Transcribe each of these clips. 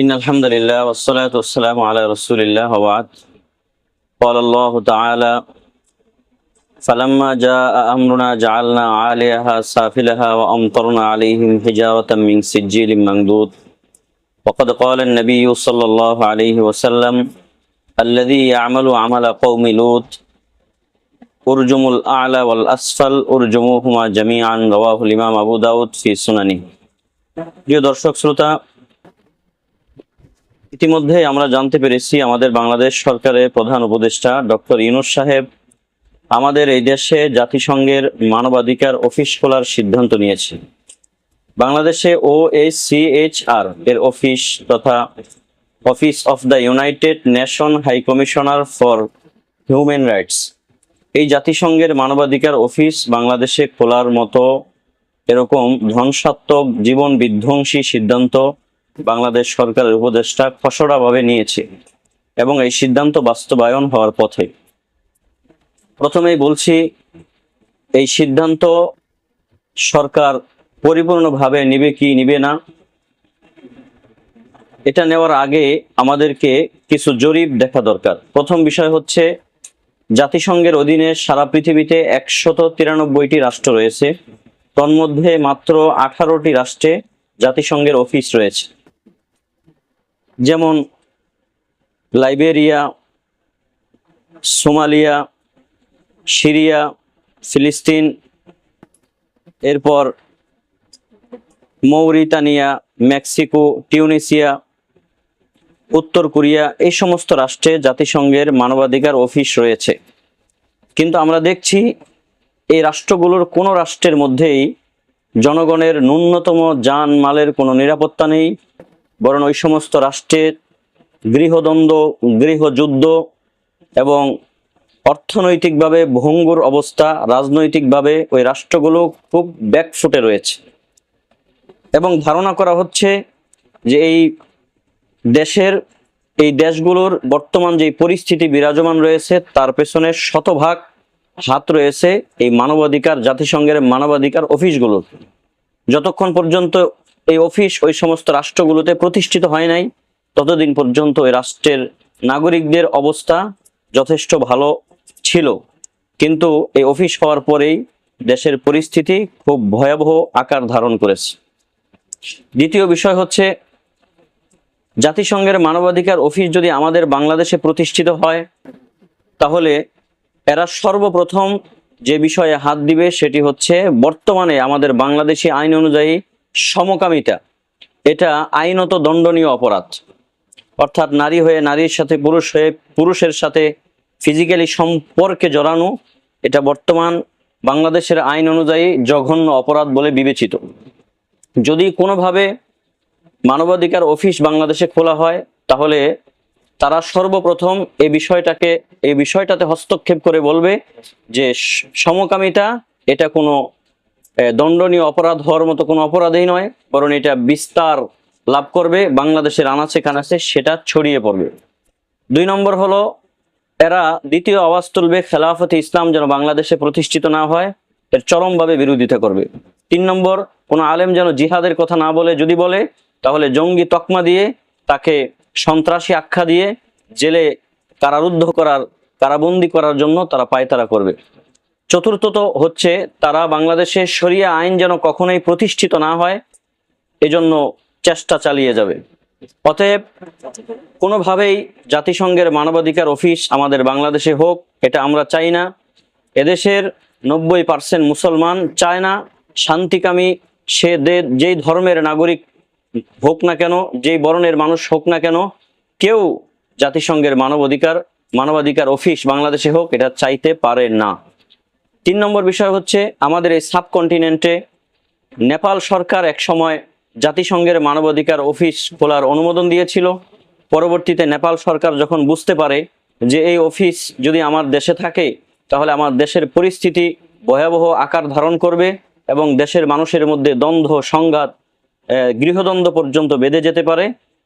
إن الحمد لله والصلاة والسلام على رسول الله وبعد قال الله تعالى فلما جاء أمرنا جعلنا عاليها سافلها وأمطرنا عليهم حجارة من سجيل منضود وقد قال النبي صلى الله عليه وسلم الذي يعمل عمل قوم لوط أرجم الأعلى والأسفل أرجموهما جميعا رواه الإمام أبو داود في سننه প্রিয় দর্শক শ্রোতা ইতিমধ্যে আমরা জানতে পেরেছি আমাদের বাংলাদেশ সরকারের প্রধান উপদেষ্টা ডক্টর ইউনুস সাহেব আমাদের এই দেশে জাতিসংঘের মানবাধিকার অফিস খোলার সিদ্ধান্ত নিয়েছে। বাংলাদেশে ও আর এর অফিস তথা office of the United Nation High Commissioner for Human Rights. এই জাতিসংঘের মানবাধিকার অফিস বাংলাদেশে খোলার মতো এরকম ধ্বংসাত্মক জীবন বিধ্বংসী সিদ্ধান্ত বাংলাদেশ সরকারের উপদেষ্টা খসড়াভাবে নিয়েছে এবং এই সিদ্ধান্ত বাস্তবায়ন হওয়ার পথে। প্রথমেই বলছি, এই সিদ্ধান্ত সরকার পরিপূর্ণভাবে নিবে কি নিবে না, এটা নেওয়ার আগে আমাদেরকে কিছু জরিপ দেখা দরকার। প্রথম বিষয় হচ্ছে, জাতিসংঘের অধীনে সারা পৃথিবীতে একশত তিরানব্বইটি রাষ্ট্র রয়েছে। তন্মধ্যে মাত্র আঠারোটি রাষ্ট্রে জাতিসংঘের অফিস রয়েছে। যেমন লাইবেরিয়া, সোমালিয়া, সিরিয়া, ফিলিস্তিন, এরপর মৌরিতানিয়া, মেক্সিকো, টিউনিসিয়া, উত্তর কোরিয়া, এই সমস্ত রাষ্ট্রে জাতিসংঘের মানবাধিকার অফিস রয়েছে। কিন্তু আমরা দেখছি এই রাষ্ট্রগুলোর কোনো রাষ্ট্রের মধ্যেই জনগণের ন্যূনতম যান মালের কোনো নিরাপত্তা নেই। বরং ওই সমস্ত রাষ্ট্রের গৃহদ্বন্দ্ব, গৃহযুদ্ধ এবং অর্থনৈতিকভাবে ভঙ্গুর অবস্থা, রাজনৈতিকভাবে ওই রাষ্ট্রগুলো খুব ব্যাকফুটে রয়েছে। এবং ধারণা করা হচ্ছে যে এই দেশের, এই দেশগুলোর বর্তমান যে পরিস্থিতি বিরাজমান রয়েছে, তার পেছনে শতভাগ হাত রয়েছে এই মানবাধিকার, জাতিসংঘের মানবাধিকার অফিসগুলোর। যতক্ষণ পর্যন্ত এই অফিস ওই সমস্ত রাষ্ট্রগুলোতে প্রতিষ্ঠিত হয় নাই। ততদিন পর্যন্ত ওই রাষ্ট্রের নাগরিকদের অবস্থা যথেষ্ট ভালো ছিল। কিন্তু এই অফিস হওয়ার পরেই দেশের পরিস্থিতি খুব ভয়াবহ আকার ধারণ করেছে। দ্বিতীয় বিষয় হচ্ছে, জাতিসংঘের মানবাধিকার অফিস যদি আমাদের বাংলাদেশে প্রতিষ্ঠিত হয়, তাহলে এরা সর্বপ্রথম যে বিষয়ে হাত দিবে সেটি হচ্ছে, বর্তমানে আমাদের বাংলাদেশি আইন অনুযায়ী সমকামিতা। এটা আইনত দণ্ডনীয় অপরাধ। অর্থাৎ নারী হয়ে নারীর সাথে পুরুষ হয়ে পুরুষের সাথে ফিজিক্যালি সম্পর্কে জড়ানো, এটা বর্তমান বাংলাদেশের আইন অনুযায়ী জঘন্য অপরাধ বলে বিবেচিত। যদি কোনোভাবে মানবাধিকার অফিস বাংলাদেশে খোলা হয়, তাহলে তারা সর্বপ্রথম এই বিষয়টাকে এই বিষয়টাতে হস্তক্ষেপ করে বলবে যে সমকামিতা, এটা কোনো দণ্ডনীয় অপরাধ হওয়ার মতো কোনো অপরাধই নয়, বরং এটা বিস্তার লাভ করবে, বাংলাদেশের আনাচে কানাচে সেটা ছড়িয়ে পড়বে। দুই নম্বর হলো, এরা দ্বিতীয় আওয়াজ তুলবে, খেলাফতে ইসলাম যেন বাংলাদেশে প্রতিষ্ঠিত না হয়, এর চরমভাবে বিরোধিতা করবে। তিন নম্বর, কোনো আলেম যেন জিহাদের কথা না বলে, যদি বলে, তাহলে জঙ্গি তকমা দিয়ে তাকে সন্ত্রাসী আখ্যা দিয়ে জেলে কারারুদ্ধ করার, কারাবন্দি করার জন্য তারা পায়তারা করবে। চতুর্থত হচ্ছে তারা বাংলাদেশে সরিয়া আইন যেন কখনোই প্রতিষ্ঠিত না হয়, এজন্য চেষ্টা চালিয়ে যাবে। অতএব কোনোভাবেই জাতিসংঘের মানবাধিকার অফিস আমাদের বাংলাদেশে হোক, এটা আমরা চাই না। এদেশের নব্বই পার্সেন্ট মুসলমান চায় না, শান্তিকামী সে দে- যেই ধর্মের নাগরিক হোক না কেন, যেই বরণের মানুষ হোক না কেন, কেউ জাতিসংঘের মানবাধিকার মানবাধিকার অফিস বাংলাদেশে হোক, এটা চাইতে পারে না। তিন নম্বর বিষয় হচ্ছে আমাদের এই সাবকন্টিনেন্টে নেপাল সরকার এক সময় জাতিসংঘের মানবাধিকার অফিস খোলার অনুমোদন দিয়েছিল। পরবর্তীতে নেপাল সরকার যখন বুঝতে পারে যে এই অফিস যদি আমার দেশে থাকে, তাহলে আমার দেশের পরিস্থিতি ভয়াবহ আকার ধারণ করবে এবং দেশের মানুষের মধ্যে দ্বন্দ্ব, সংঘাত গৃহদ্বন্দ্ব পর্যন্ত বেঁধে যেতে পারে।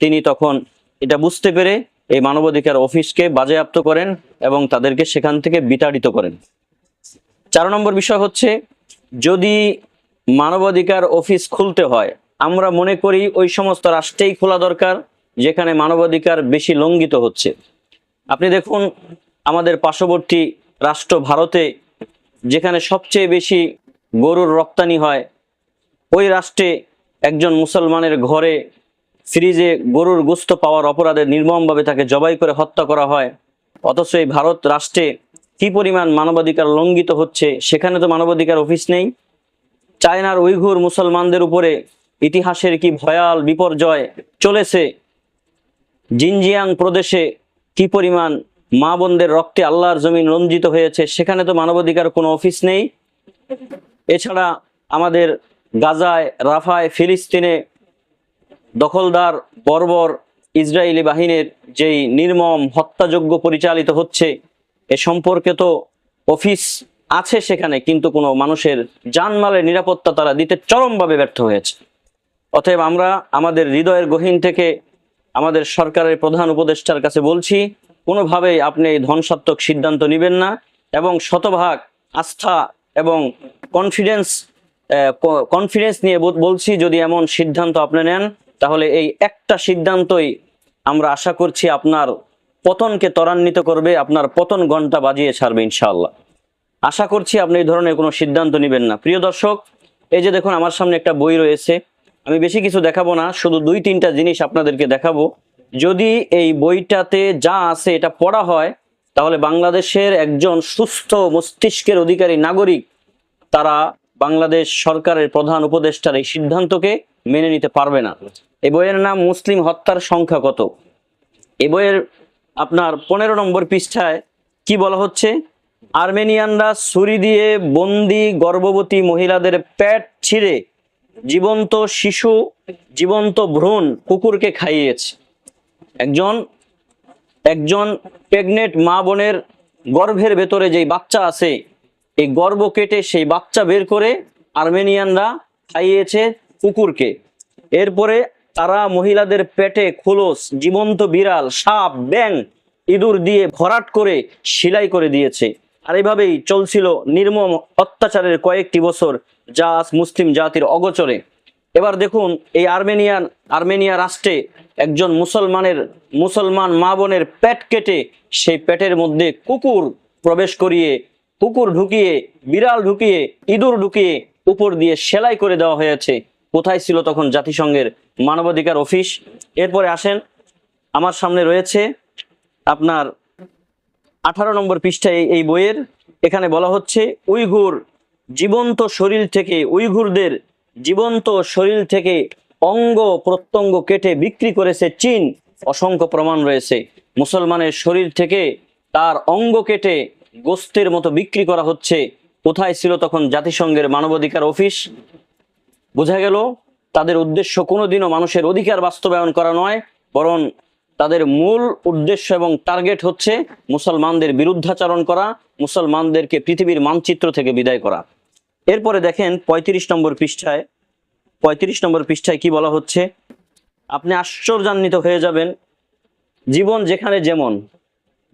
তিনি তখন এটা বুঝতে পেরে এই মানবাধিকার অফিসকে বাজেয়াপ্ত করেন এবং তাদেরকে সেখান থেকে বিতাড়িত করেন। চার নম্বর বিষয় হচ্ছে, যদি মানবাধিকার অফিস খুলতে হয়, আমরা মনে করি ওই সমস্ত রাষ্ট্রেই খোলা দরকার, যেখানে মানবাধিকার বেশি লঙ্ঘিত হচ্ছে। আপনি দেখুন, আমাদের পার্শ্ববর্তী রাষ্ট্র ভারতে, যেখানে সবচেয়ে বেশি গরুর রপ্তানি হয়, ওই রাষ্ট্রে একজন মুসলমানের ঘরে ফ্রিজে গরুর গোস্ত পাওয়ার অপরাধে নির্মমভাবে তাকে জবাই করে হত্যা করা হয়। অথচ এই ভারত রাষ্ট্রে কি পরিমাণ মানবাধিকার লঙ্ঘিত হচ্ছে? সেখানে তো মানবাধিকার অফিস নেই। চায়নার উইঘুর মুসলমানদের উপরে ইতিহাসের কি ভয়াল বিপর্যয় চলেছে? জিনজিয়াং প্রদেশে কি পরিমাণ মা বোনদের রক্তে আল্লাহর জমিন রঞ্জিত হয়েছে, সেখানে তো মানবাধিকার কোনো অফিস নেই। এছাড়া আমাদের গাজায়, রাফায়, ফিলিস্তিনে দখলদার বর্বর ইসরায়েলি বাহিনীর যেই নির্মম হত্যাযজ্ঞ পরিচালিত হচ্ছে এ সম্পর্কে তো অফিস আছে সেখানে, কিন্তু কোনো মানুষের জানমালের নিরাপত্তা তারা দিতে চরমভাবে ব্যর্থ হয়েছে। অতএব আমরা আমাদের হৃদয়ের গহীন থেকে আমাদের সরকারের প্রধান উপদেষ্টার কাছে বলছি, কোনোভাবেই আপনি এই ধ্বংসাত্মক সিদ্ধান্ত নেবেন না এবং শতভাগ আস্থা এবং কনফিডেন্স কনফিডেন্স নিয়ে বল- বলছি, যদি এমন সিদ্ধান্ত আপনি নেন, তাহলে এই একটা সিদ্ধান্তই আমরা আশা করছি আপনার পতনকে ত্বরান্বিত করবে, আপনার পতন ঘণ্টা বাজিয়ে ছাড়বে ইনশাআল্লাহ। আশা করছি আপনি এই ধরনের কোনো সিদ্ধান্ত নেবেন না। প্রিয় দর্শক, এই যে দেখুন আমার সামনে একটা বই রয়েছে। আমি বেশি কিছু দেখাবো না, শুধু দুই তিনটা জিনিস আপনাদেরকে দেখাবো। যদি এই বইটাতে যা আছে এটা পড়া হয়, তাহলে বাংলাদেশের একজন সুস্থ মস্তিষ্কের অধিকারী নাগরিক, তারা বাংলাদেশ সরকারের প্রধান উপদেষ্টার এই সিদ্ধান্তকে মেনে নিতে পারবে না। এ বইয়ের নাম মুসলিম হত্যার সংখ্যা কত? এ বইয়ের আপনার পনেরো নম্বর পৃষ্ঠায় কি বলা হচ্ছে? আর্মেনিয়ানরা ছুরি দিয়ে বন্দি গর্ভবতী মহিলাদের পেট ছিঁড়ে জীবন্ত শিশু, জীবন্ত ভ্রূণ কুকুরকে খাইয়েছে। একজন একজন প্রেগনেন্ট মা বোনের গর্ভের ভেতরে যেই বাচ্চা আছে, এই গর্ভ কেটে সেই বাচ্চা বের করে আর্মেনিয়ানরা খাইয়েছে কুকুরকে। এরপরে তারা মহিলাদের পেটে খোলস, জীবন্ত বিড়াল, সাপ ব্যাং ইঁদুর দিয়ে ভরাট করে সেলাই করে দিয়েছে। আর এইভাবেই চলছিল নির্মম অত্যাচারের কয়েকটি বছর যা মুসলিম জাতির অগোচরে। এবার দেখুন এই আর্মেনিয়ান, আর্মেনিয়া রাষ্ট্রে একজন মুসলমানের, মুসলমান মা বোনের পেট কেটে সেই পেটের মধ্যে কুকুর প্রবেশ করিয়ে, কুকুর ঢুকিয়ে, বিড়াল ঢুকিয়ে, ইঁদুর ঢুকিয়ে উপর দিয়ে সেলাই করে দেওয়া হয়েছে। কোথায় ছিল তখন জাতিসংঘের মানবাধিকার অফিস। এরপরে আসেন, আমার সামনে রয়েছে আপনার আঠারো নম্বর পৃষ্ঠায় এই- বইয়ের। এখানে বলা হচ্ছে, উইঘুর জীবন্ত শরীর থেকে, উইঘুরদের জীবন্ত শরীর থেকে অঙ্গ প্রত্যঙ্গ কেটে বিক্রি করেছে চীন। অসংখ্য প্রমাণ রয়েছে। মুসলমানের শরীর থেকে তার অঙ্গ কেটে গোস্তের মতো বিক্রি করা হচ্ছে। কোথায় ছিল তখন জাতিসংঘের মানবাধিকার অফিস? বোঝা গেল তাদের উদ্দেশ্য কোনোদিনও মানুষের অধিকার বাস্তবায়ন করা নয়, বরং তাদের মূল উদ্দেশ্য এবং টার্গেট হচ্ছে মুসলমানদের বিরুদ্ধাচরণ করা, মুসলমানদেরকে পৃথিবীর মানচিত্র থেকে বিদায় করা। এরপরে দেখেন ৩৫ নম্বর পৃষ্ঠায় ৩৫ নম্বর পৃষ্ঠায় কি বলা হচ্ছে? আপনি আশ্চর্যান্বিত হয়ে যাবেন। জীবন যেখানে যেমন,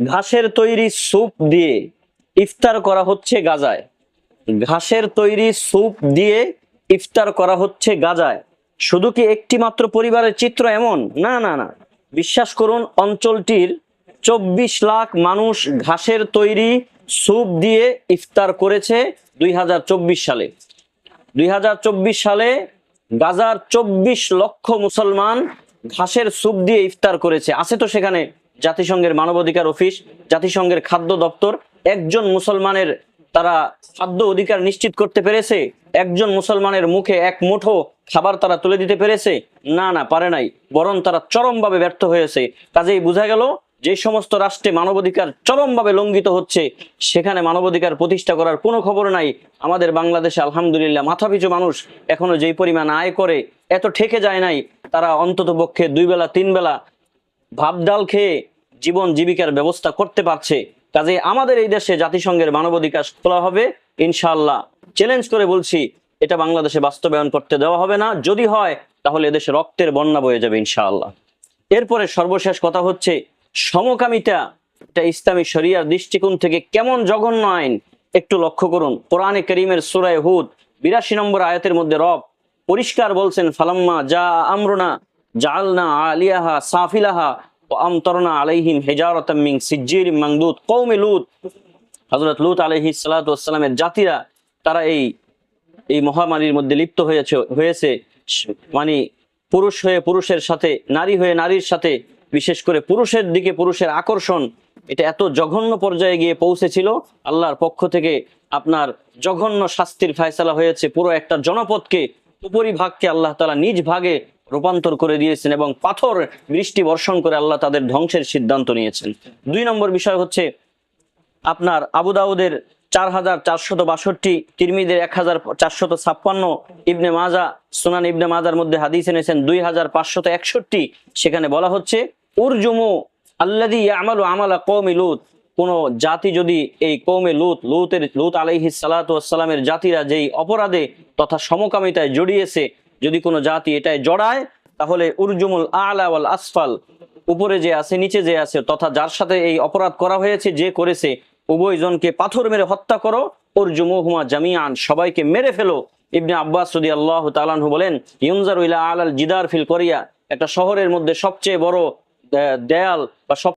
ঘাসের তৈরি স্যুপ দিয়ে ইফতার করা হচ্ছে গাজায়। ঘাসের তৈরি স্যুপ দিয়ে ইফতার করা হচ্ছে গাজায়। শুধু কি একটি মাত্র পরিবারের চিত্র এমন? না না না। বিশ্বাস করুন, অঞ্চলটির চব্বিশ লাখ মানুষ ঘাসের তৈরি স্যুপ দিয়ে ইফতার করেছে দুই হাজার চব্বিশ সালে। দুই হাজার চব্বিশ সালে গাজার চব্বিশ লক্ষ মুসলমান ঘাসের স্যুপ দিয়ে ইফতার করেছে। আছে তো সেখানে জাতিসংঘের মানবাধিকার অফিস, জাতিসংঘের খাদ্য দপ্তর। একজন মুসলমানের তারা খাদ্য অধিকার নিশ্চিত করতে পেরেছে। একজন মুসলমানের মুখে এক মুঠো খাবার তারা তুলে দিতে পেরেছে? না না, পারে নাই। বরং তারা চরমভাবে ব্যর্থ হয়েছে। কাজেই বোঝা গেল, যে সমস্ত রাষ্ট্রে মানবাধিকার চরমভাবে লঙ্ঘিত হচ্ছে, সেখানে মানবাধিকার প্রতিষ্ঠা করার কোনো খবর নাই। আমাদের বাংলাদেশে আলহামদুলিল্লাহ মাথাপিছু মানুষ এখনও যেই পরিমাণ আয় করে, এত ঠেকে যায় নাই। তারা অন্তত পক্ষে দুই বেলা, তিন বেলা ভাত, ডাল খেয়ে জীবন জীবিকার ব্যবস্থা করতে পারছে। কাজে আমাদের এই দেশে জাতিসংঘের মানবাধিকার খোলা হবে, ইনশাআল্লাহ। চ্যালেঞ্জ করে বলছি, এটা বাংলাদেশে বাস্তবায়ন করতে দেওয়া হবে না। যদি হয়, তাহলে এদেশে রক্তের বন্যা বয়ে যাবে ইনশাআল্লাহ। এরপরে সর্বশেষ কথা হচ্ছে, সমকামিতা, এটা ইসলামী শরিয়ার দৃষ্টিকোণ থেকে কেমন জঘন্য আইন? একটু লক্ষ্য করুন, কোরআনে করিমের সুরায় হুদ, বিরাশি নম্বর আয়াতের মধ্যে রব পরিষ্কার বলছেন, ফালাম্মা যা আমরুনা জালনা আলিয়াহা সাফিলাহা ও আমতরনা আলাইহিম হেজারতাম মিন সিজ্জির মাংদুদ। কওমে লুত, হযরত লুত আলাইহিস সালাতু ওয়াসসালামের জাতিরা তারা এই এই মহামারীর মধ্যে লিপ্ত হয়েছে হয়েছে মানে পুরুষ হয়ে পুরুষের সাথে, নারী হয়ে নারীর সাথে, বিশেষ করে পুরুষের দিকে পুরুষের আকর্ষণ, এটা এত জঘন্য পর্যায়ে গিয়ে পৌঁছেছিল, আল্লাহর পক্ষ থেকে আপনার জঘন্য শাস্তির ফায়সালা হয়েছে, পুরো একটা জনপদকে, উপরিভাগকে আল্লাহ তালা নিজ ভাগে রূপান্তর করে দিয়েছেন এবং পাথর বৃষ্টি বর্ষণ করে আল্লাহ তাদের ধ্বংসের সিদ্ধান্ত নিয়েছেন। দুই নম্বর বিষয় হচ্ছে, আপনার আবু দাউদের চার হাজার চারশত বাষট্টি, তিরমিদের এক হাজার চারশত ছাপ্পান্ন, ইবনে মাজা, সুনান ইবনে মাজার মধ্যে হাদিস এনেছেন দুই হাজার পাঁচশত একষট্টি। সেখানে বলা হচ্ছে, উরজুমু আল্লাদি আমালু আমালা কৌমি লুত। কোন জাতি যদি এই কৌমে লুত, লুতের, লুত আলাইহি সালাতামের জাতিরা যেই অপরাধে তথা সমকামিতায় জড়িয়েছে, যদি কোনো জাতি এটায় জড়ায়, তাহলে উর্জুমুল আলা আসফাল, উপরে যে আছে, নিচে যে আছে, তথা যার সাথে এই অপরাধ করা হয়েছে, যে করেছে উভয়জনকে পাথর মেরে হত্যা করো। ওর জুমুহুমা জামিয়ান সবাইকে মেরে ফেলো। ইবনে আব্বাস সদি আল্লাহ তালানহু বলেন, ইউনজার উইলা আল আল জিদার ফিল করিয়া। একটা শহরের মধ্যে সবচেয়ে বড় দেয়াল বা সব